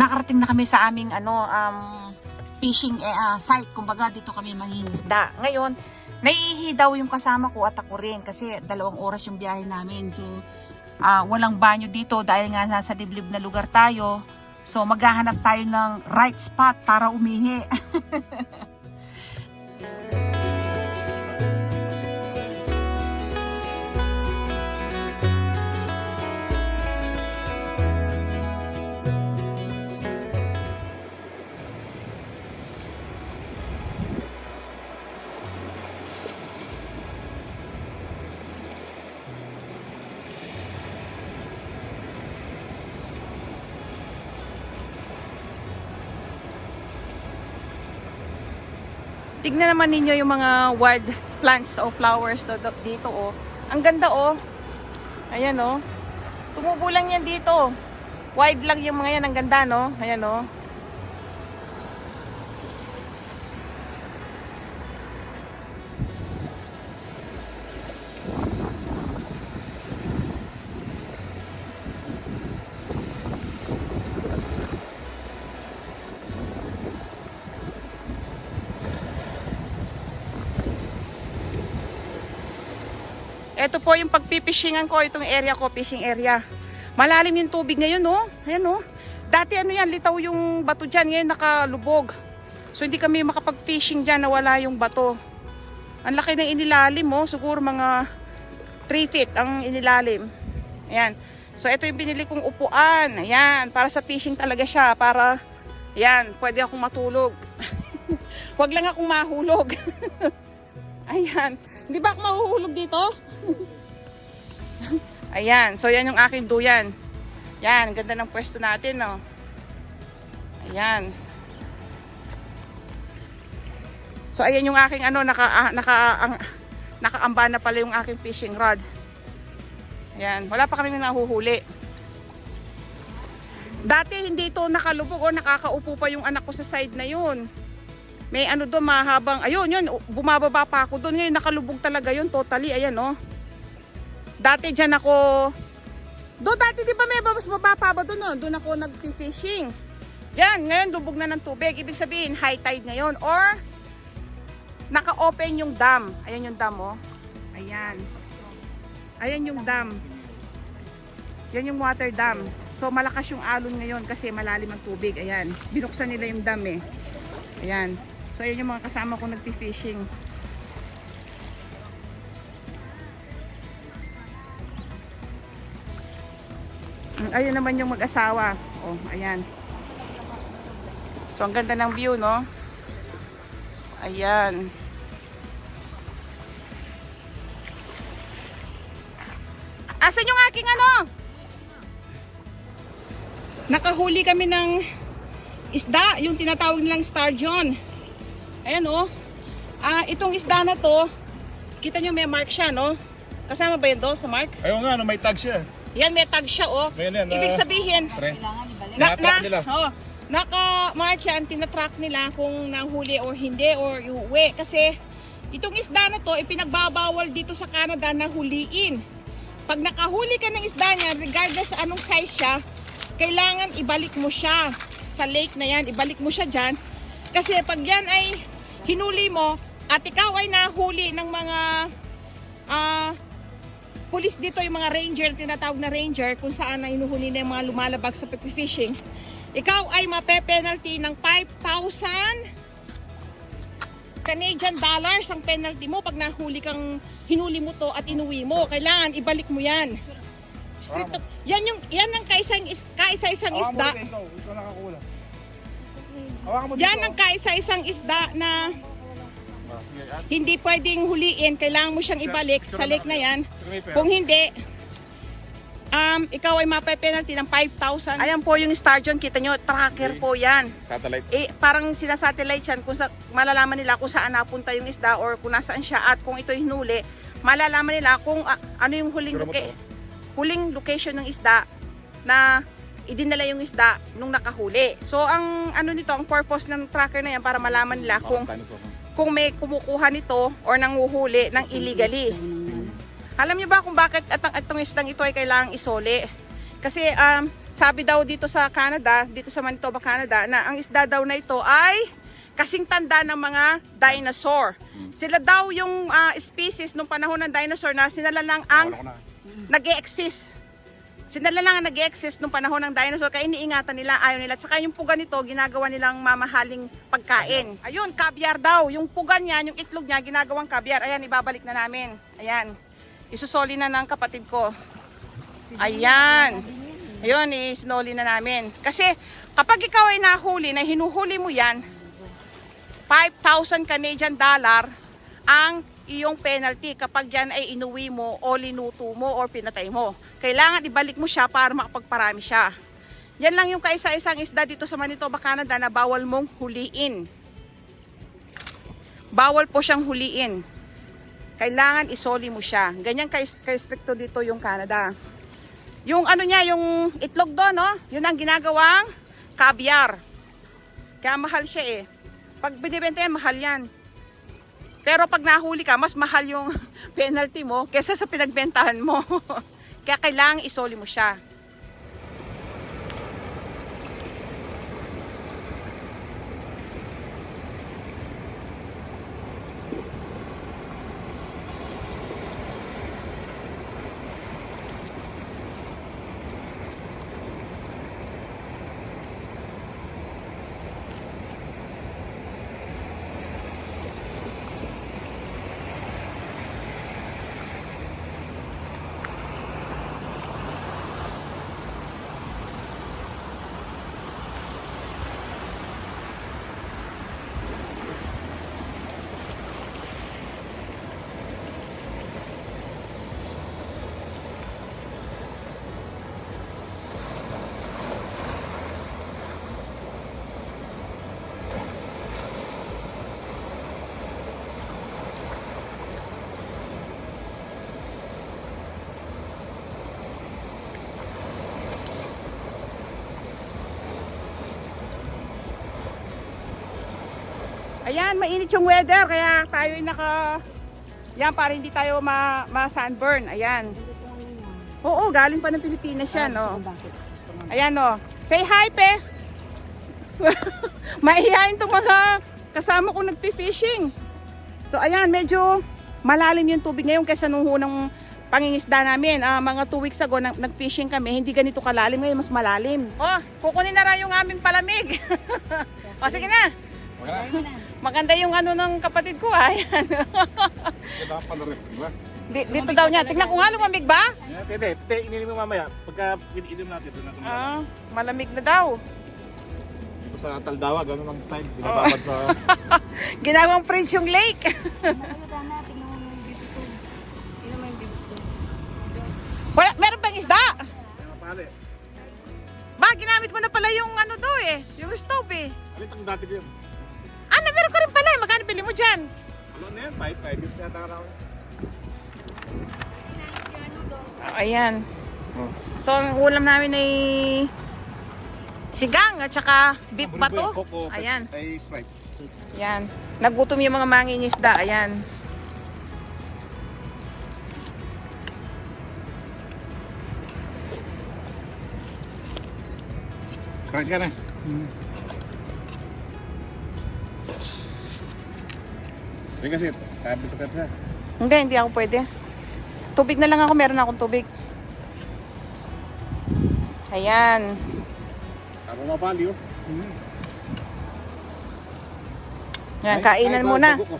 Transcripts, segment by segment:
nakarating na kami sa aming ano um fishing ah, site. Kumbaga dito kami mangingisda. Ngayon, naiihi daw yung kasama ko at ako rin kasi dalawang oras yung biyahe namin. So, ah, walang banyo dito dahil nga nasa liblib na lugar tayo. So, maghahanap tayo ng right spot para umihi. Tignan naman ninyo yung mga wild plants o flowers dito oh. Ang ganda oh. Ayan oh. Tumubo lang yan dito. Wide lang yung mga yan. Ang ganda no. Ayan oh. Ito po yung pagpipishingan ko, itong area ko, fishing area. Malalim yung tubig ngayon, no? Ayan, no? Dati ano yan, litaw yung bato dyan, ngayon nakalubog. So hindi kami makapag-fishing dyan, nawala yung bato. Ang laki ng inilalim, oh. Siguro mga 3 feet ang inilalim. Ayan. So ito yung binili kong upuan. Ayan, para sa fishing talaga siya. Para, ayan, pwede akong matulog. Huwag lang akong mahulog. Ayan. Di ba mahuhulog dito? Ayan. So, yan yung aking duyan. Yan. Ganda ng pwesto natin, no? Ayan. So, ayan yung aking ano, naka, ah, naka, ang, nakaamba na pala yung aking fishing rod. Ayan. Wala pa kami nahuhuli. Dati hindi ito nakalubog o nakakaupo pa yung anak ko sa side na yun. May ano doon mahabang, ayun yun, bumababa pa ako doon. Ngayon nakalubog talaga yun totally, ayan oh. Dati dyan ako, doon dati di ba may babas baba pa ba doon? No? Doon ako nag-fishing. Diyan, ngayon lubog na ng tubig. Ibig sabihin high tide ngayon or naka-open yung dam. Ayan yung dam oh. Ayan. Ayan yung dam. Yan yung water dam. So malakas yung alon ngayon kasi malalim ang tubig. Ayan. Binuksan nila yung dam eh. Ayan. So ayan yung mga kasama ko nagpi-fishing. Ayun naman yung mag-asawa. Oh, ayan. So ang ganda ng view, no? Ayan. Asan yung aking ano? Nakahuli kami ng isda, yung tinatawag nilang sturgeon. Ayan oh. Ah, itong isda na to, kita nyo may mark siya, no? Kasama ba yun do sa mark? Ayun nga, no, may tag siya. Yan, may tag siya, oh. Ngayon yan, Ibig sabihin, Pre. na, na, nila. oh, naka-mark yan, tinatrack nila kung nahuli or hindi or iuwi. Kasi, itong isda na to, ipinagbabawal dito sa Canada na huliin. Pag nakahuli ka ng isda niya, regardless sa anong size siya, kailangan ibalik mo siya sa lake na yan, ibalik mo siya dyan. Kasi pag yan ay hinuli mo, at ikaw ay nahuli ng mga ah pulis dito, yung mga ranger, tinatawag na ranger, kung saan na hinuhuli na yung mga lumalabag sa fishing, ikaw ay mape-penalty ng 5,000 Canadian dollars ang penalty mo pag nahuli kang hinuli mo to at inuwi mo. Kailangan ibalik mo yan. Stricto, yan yung yan ang kaisang is, kaisa-isang isda. dito, ikaw. Ikaw nakakula. Hawakan mo dito. Yan ang kaisa-isang isda na hindi pwedeng huliin. Kailangan mo siyang ibalik sa lake na yan. Kung hindi, um, ikaw ay mape-penalty ng 5,000. Ayan po yung sturgeon, kita nyo, tracker po yan. Satellite. Eh, parang sinasatellite yan kung sa, malalaman nila kung saan napunta yung isda or kung nasaan siya at kung ito hinuli, malalaman nila kung ah, ano yung huling, loca- huling location ng isda na idinala yung isda nung nakahuli. So, ang ano nito, ang purpose ng tracker na yan para malaman nila kung tayo nito. kung may kumukuha nito or nanguhuli ng illegally. Alam niyo ba kung bakit at itong isdang ito ay kailangang isole? Kasi um, sabi daw dito sa Canada, dito sa Manitoba, Canada, na ang isda daw na ito ay kasing tanda ng mga dinosaur. Sila daw yung ah, species nung panahon ng dinosaur na sinala lang ang Wala ko Sinala lang ang nag-exist nung panahon ng dinosaur kaya iniingatan nila, ayaw nila. Tsaka yung puga nito, ginagawa nilang mamahaling pagkain. Ayun, kabyar daw. Yung puga niya, yung itlog niya, ginagawang kabyar. Ayan, ibabalik na namin. Ayan. Isusoli na ng kapatid ko. Ayan. Ayun, isinoli na namin. Kasi kapag ikaw ay nahuli, na hinuhuli mo yan, 5,000 Canadian dollar ang iyong penalty kapag yan ay inuwi mo o linuto mo or pinatay mo. Kailangan ibalik mo siya para makapagparami siya. Yan lang yung kaisa-isang isda dito sa Manitoba, Canada na bawal mong huliin. Bawal po siyang huliin. Kailangan isoli mo siya. Ganyan ka-stricto dito yung Canada. Yung ano niya, yung itlog doon, no? Yun ang ginagawang kabyar. Kaya mahal siya eh. Pag binibenta yan, mahal yan. Pero pag nahuli ka, mas mahal yung penalty mo kesa sa pinagbentahan mo. Kaya kailangan isoli mo siya. Ayan, mainit yung weather kaya tayo ay naka yan para hindi tayo ma, ma sunburn. Ayan. Oo, galing pa ng Pilipinas yan, no. Ayan, no. Say hi, pe. Maihihain tong mga kasama ko nagpi-fishing. So, ayan, medyo malalim yung tubig ngayon kaysa nung unang pangingisda namin. Ah, mga two weeks ago, nag- nag-fishing kami. Hindi ganito kalalim. Ngayon, mas malalim. Oh, kukunin na rin yung aming palamig. o, sige na. Maganda yung ano ng kapatid ko. Ayan. Kailangan pala rin, di ba? Di- dito daw niya. Tingnan ko nga, lumamig ba? Hindi, hindi, ininom mo mamaya. Pagka ininom natin, doon natin. Ah, malamig na daw. Dito sa Taldawa, gano'n ang style. Binababad sa... Ginawang fridge yung lake. Wala, meron bang isda? Pare. Ba, ginamit mo na pala yung ano do eh. Yung stove eh. Alit ang dati ko yun. Ah, na meron ka rin pala. Magkano bili mo dyan? Ano na yan? 5, 5 years na yata ka Ayan. So, ang ulam namin ay sigang at saka beef bato. Ayan. Ay, Sprite. Ayan. Nagutom yung mga mangingisda. Ayan. Sprite ka na. Ring kasi, kabi sa pepsa. Hindi, hindi ako pwede. Tubig na lang ako. Meron na akong tubig. Ayan. Ako mapali oh. Yan, Ay, kainan muna. bago ko.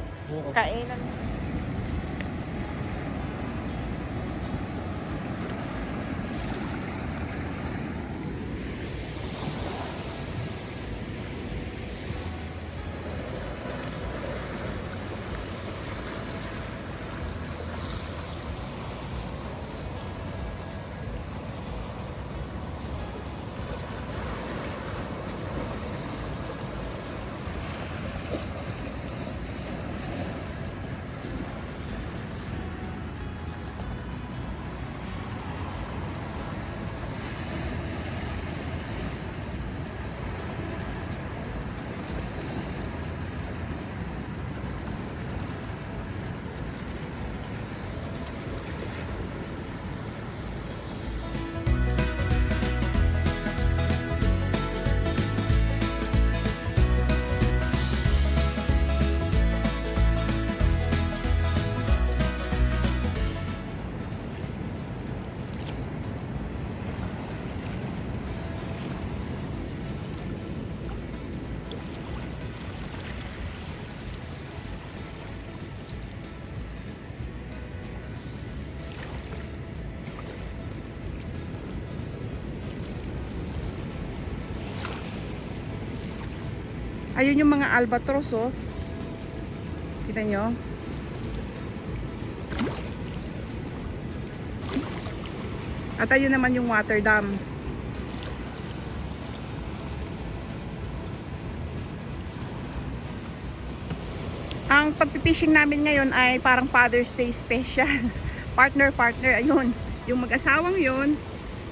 Ayun yung mga albatros, oh. Kita nyo? At ayun naman yung water dam. Ang pagpipishing namin ngayon ay parang Father's Day special. partner, partner, ayun. Yung mag-asawang yun,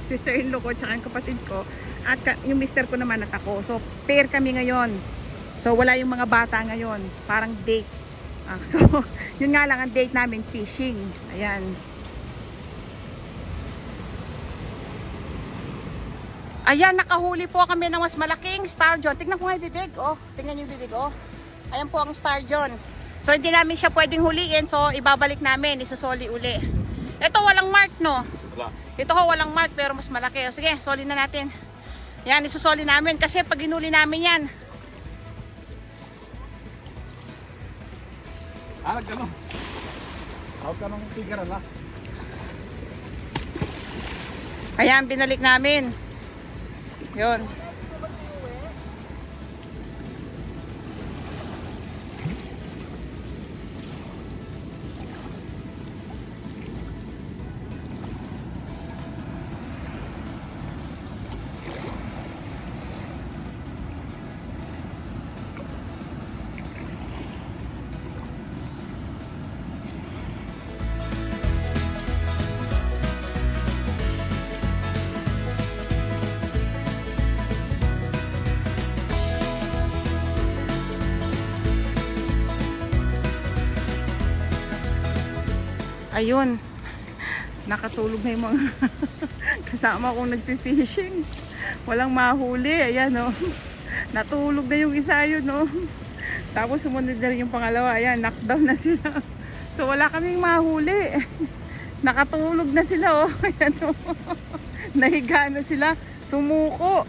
sister-in-law ko, tsaka yung kapatid ko, at yung mister ko naman at ako. So, pair kami ngayon. So, wala yung mga bata ngayon. Parang date. Ah, so, yun nga lang ang date namin, fishing. Ayan. Ayan, nakahuli po kami ng mas malaking star john. Tignan ko nga yung bibig. Oh, tingnan yung bibig. Oh. Ayan po ang star john. So, hindi namin siya pwedeng huliin. So, ibabalik namin. Isusoli uli. Ito, walang mark, no? Wala. Ito ho, walang mark pero mas malaki. O, sige, soli na natin. Yan, isusoli namin. Kasi pag inuli namin yan, Ah, gano'n. Tawag ka ng figure na. ayan, binalik namin. Yun. Ayun. Nakatulog na yung mga kasama kong nagpi-fishing. Walang mahuli. Ayan, oh. Natulog na yung isa yun, oh. Tapos sumunod na rin yung pangalawa. Ayan, knockdown na sila. So, wala kaming mahuli. Nakatulog na sila, oh. Ayan, oh. Nahiga na sila. Sumuko.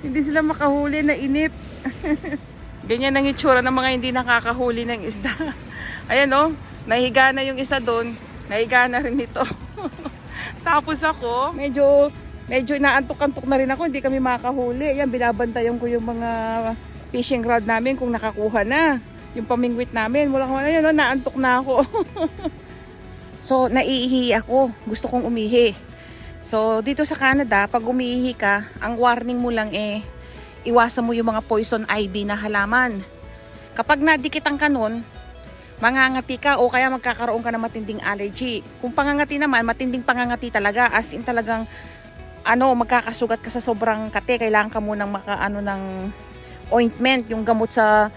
hindi sila makahuli na inip. Ganyan ang itsura ng mga hindi nakakahuli ng isda. Ayan oh, nahiga na yung isa doon. Nahiga na rin ito. Tapos ako, medyo medyo naantok-antok na rin ako, hindi kami makahuli. Ayan, binabantayan ko yung mga fishing rod namin kung nakakuha na. Yung pamingwit namin, wala ko na yun, oh, naantok na ako. so, naiihi ako. Gusto kong umihi. So, dito sa Canada, pag umiihi ka, ang warning mo lang eh, iwasan mo yung mga poison ivy na halaman. Kapag nadikitan ka nun, mangangati ka o kaya magkakaroon ka ng matinding allergy. Kung pangangati naman, matinding pangangati talaga. As in talagang, ano, magkakasugat ka sa sobrang kate. Kailangan ka munang makaano ng ointment, yung gamot sa,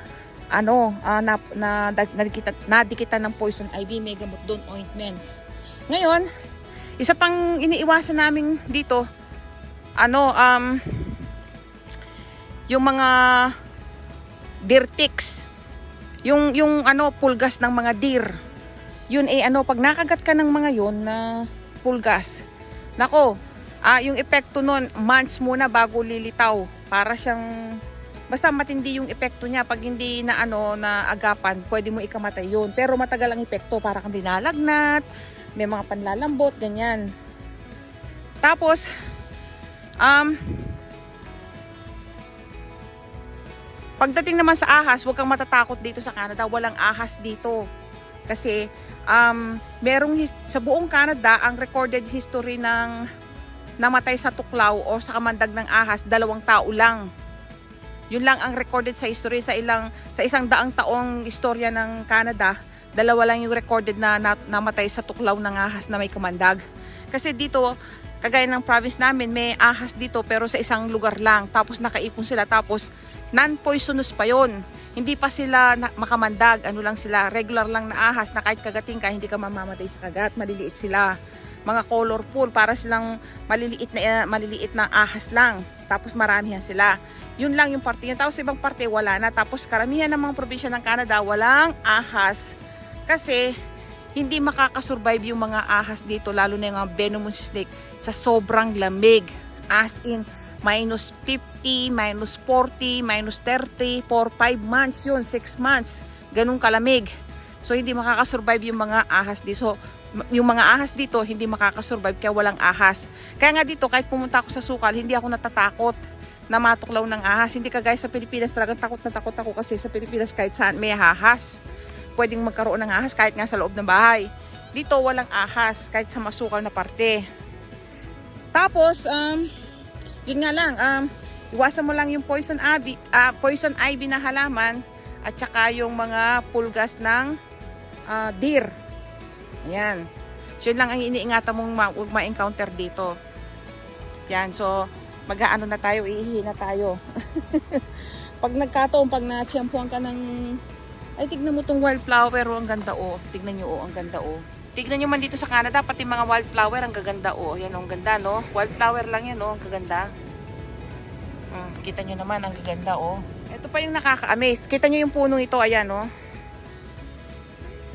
ano, ah, na, na, nadikitan, nadikitan ng poison ivy, may gamot doon, ointment. Ngayon, isa pang iniiwasan namin dito, ano, um, yung mga deer ticks, yung, yung ano, pulgas ng mga deer. Yun eh, ano, pag nakagat ka ng mga yun na pulgas, nako, ah, yung epekto nun, months muna bago lilitaw. Para siyang, basta matindi yung epekto niya. Pag hindi na ano, na agapan, pwede mo ikamatay yun. Pero matagal ang epekto, para kang dinalagnat, may mga panlalambot, ganyan. Tapos, um, Pagdating naman sa ahas, huwag kang matatakot dito sa Canada. Walang ahas dito. Kasi um, merong sa buong Canada, ang recorded history ng namatay sa tuklaw o sa kamandag ng ahas, dalawang tao lang. Yun lang ang recorded sa history sa ilang sa isang daang taong istorya ng Canada, dalawa lang yung recorded na, na namatay sa tuklaw ng ahas na may kamandag. Kasi dito, kagaya ng province namin, may ahas dito pero sa isang lugar lang. Tapos nakaipon sila tapos non-poisonous pa yon. Hindi pa sila makamandag. Ano lang sila, regular lang na ahas na kahit kagating ka, hindi ka mamamatay sa kagat. Maliliit sila. Mga colorful, para silang maliliit na, eh, maliliit na ahas lang. Tapos maramihan sila. Yun lang yung parte yun. Tapos ibang parte, wala na. Tapos karamihan ng mga probinsya ng Canada, walang ahas. Kasi hindi makakasurvive yung mga ahas dito, lalo na yung venomous snake, sa sobrang lamig. As in, minus 50, minus 40, minus 30, for 5 months yun, 6 months. Ganun kalamig. So, hindi makakasurvive yung mga ahas dito. So, yung mga ahas dito, hindi makakasurvive kaya walang ahas. Kaya nga dito, kahit pumunta ako sa sukal, hindi ako natatakot. na matuklaw ng ahas. Hindi ka guys sa Pilipinas talagang takot na takot ako kasi sa Pilipinas kahit saan may ahas. Pwedeng magkaroon ng ahas kahit nga sa loob ng bahay. Dito walang ahas kahit sa masukal na parte. Tapos, um, yun nga lang, um, iwasan mo lang yung poison ivy, ah, poison ivy na halaman at saka yung mga pulgas ng ah, deer. Ayan. So yun lang ang iniingatan mong ma- ma-encounter dito. Yan, so mag-aano na tayo, iihi na tayo. pag nagkataon, pag na-champuan ka ng... Ay, tignan mo tong wildflower, oh, ang ganda oh. Tignan nyo oh, ang ganda oh. Tignan nyo man dito sa Canada, pati mga wildflower, ang gaganda oh. Yan oh, ang ganda no. Wildflower lang yan oh, ang gaganda. Hmm, kita nyo naman, ang gaganda oh. Ito pa yung nakaka-amaze. Kita nyo yung punong ito, ayan oh.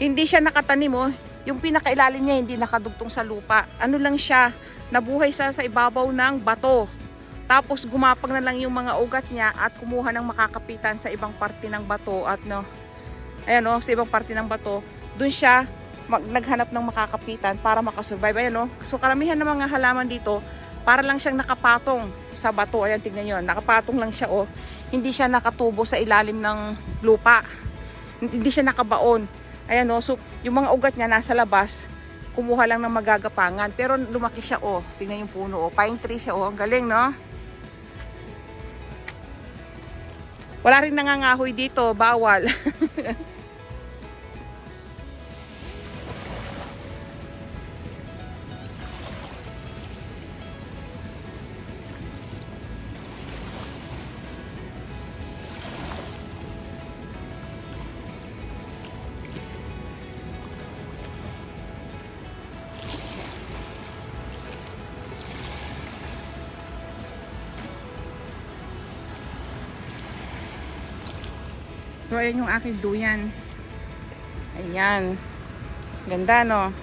Hindi siya nakatanim oh. Yung pinakailalim niya hindi nakadugtong sa lupa. Ano lang siya, nabuhay sa sa ibabaw ng bato. Tapos gumapag na lang yung mga ugat niya at kumuha ng makakapitan sa ibang parte ng bato at no. Ayan oh, sa ibang parte ng bato, doon siya mag, naghanap ng makakapitan para makasurvive. Ayan oh. So karamihan ng mga halaman dito, para lang siyang nakapatong sa bato. Ayan, tignan nyo. Nakapatong lang siya oh. Hindi siya nakatubo sa ilalim ng lupa. Hindi siya nakabaon. Ayan oh, so yung mga ugat niya nasa labas, kumuha lang ng magagapangan. Pero lumaki siya oh. Tingnan yung puno oh. Pine tree siya oh. Ang galing no? Wala rin nangangahoy dito, bawal. So, ayan yung aking duyan. Ayan. Ganda, no?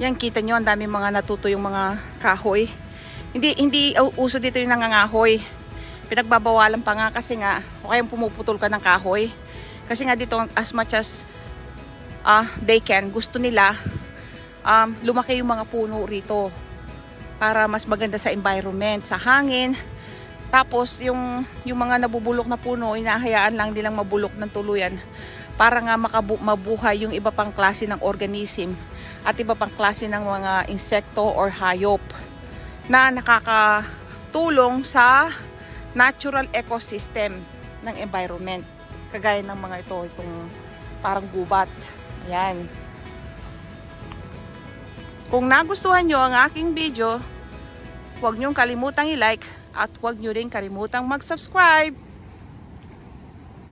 Yan, kita nyo, ang dami mga natuto yung mga kahoy. Hindi, hindi uh, uso dito yung nangangahoy. Pinagbabawalan pa nga kasi nga, o kayang pumuputol ka ng kahoy. Kasi nga dito, as much as ah they can, gusto nila um, lumaki yung mga puno rito para mas maganda sa environment, sa hangin. Tapos yung yung mga nabubulok na puno, inahayaan lang nilang mabulok ng tuluyan para nga makabu- mabuhay yung iba pang klase ng organism at iba pang klase ng mga insekto or hayop na nakakatulong sa natural ecosystem ng environment. Kagaya ng mga ito, itong parang gubat. Ayan. Kung nagustuhan nyo ang aking video, huwag niyong kalimutang i-like at huwag niyo rin kalimutang mag-subscribe.